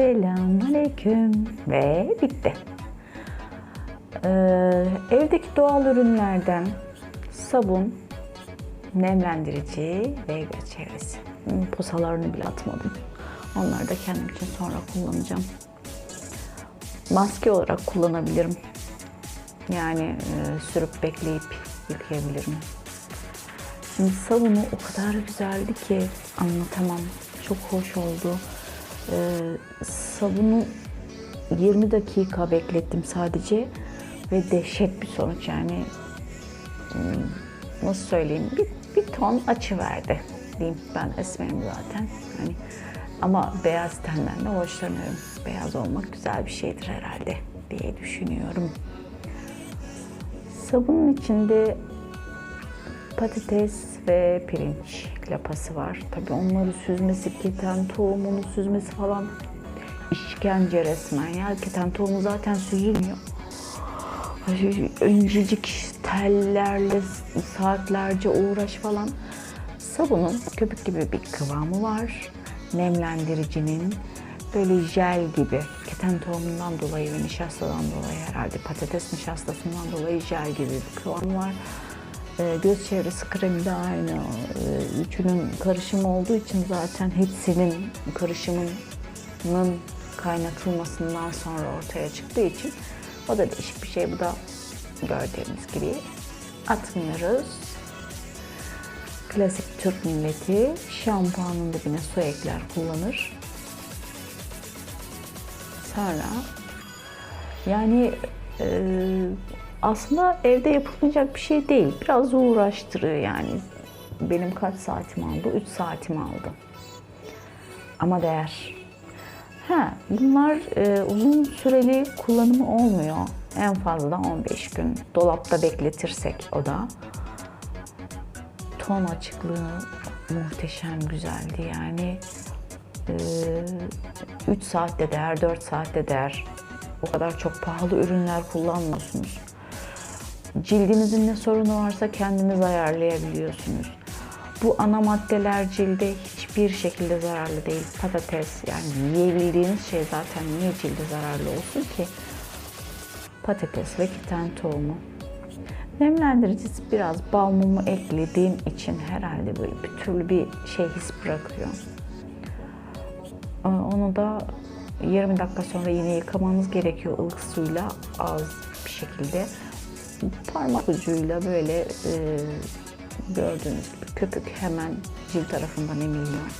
Selamünaleyküm ve bitti. Ee, evdeki doğal ürünlerden sabun, nemlendirici ve göz çevresi. Hmm, Posalarını bile atmadım. Onları da kendim için sonra kullanacağım. Maske olarak kullanabilirim. Yani e, sürüp bekleyip yıkayabilirim. Şimdi sabunu o kadar güzeldi ki anlatamam. Çok hoş oldu. Ee, sabunu 20 dakika beklettim sadece ve dehşet bir sonuç yani hmm, nasıl söyleyeyim bir, bir ton açı verdi diyeyim ben esmerim zaten. Hani ama beyaz tenden de hoşlanıyorum. Beyaz olmak güzel bir şeydir herhalde diye düşünüyorum. Sabunun içinde patates ve pirinç lapası var. Tabii onları süzmesi, keten tohumunu süzmesi falan işkence resmen ya. Keten tohumu zaten süzülmüyor. Öncecik tellerle saatlerce uğraş falan. Sabunun köpük gibi bir kıvamı var. Nemlendiricinin böyle jel gibi keten tohumundan dolayı ve nişastadan dolayı herhalde patates nişastasından dolayı jel gibi bir kıvamı var. Ee, göz çevresi kremi de aynı. Ee, üçünün karışımı olduğu için zaten hepsinin karışımının kaynatılmasından sonra ortaya çıktığı için o da değişik bir şey. Bu da gördüğünüz gibi atmıyoruz. Klasik Türk milleti şampuanın dibine su ekler kullanır. Sonra yani e, aslında evde yapılmayacak bir şey değil. Biraz uğraştırıyor yani. Benim kaç saatim aldı? 3 saatim aldı. Ama değer. Ha, bunlar e, uzun süreli kullanımı olmuyor. En fazla 15 gün dolapta bekletirsek o da. Ton açıklığı muhteşem güzeldi yani. 3 saatte değer, 4 saatte değer. O kadar çok pahalı ürünler kullanmıyorsunuz. Cildinizin ne sorunu varsa kendiniz ayarlayabiliyorsunuz. Bu ana maddeler cilde hiçbir şekilde zararlı değil. Patates yani yiyebildiğiniz şey zaten niye cilde zararlı olsun ki? Patates ve keten tohumu. Nemlendiricisi biraz bal mumu eklediğim için herhalde böyle bir türlü bir şey his bırakıyor. Ee, Onu da 20 dakika sonra yine yıkamanız gerekiyor ılık suyla az bir şekilde. Parmak ucuyla böyle e, gördüğünüz gibi köpük hemen cilt tarafından emiliyor.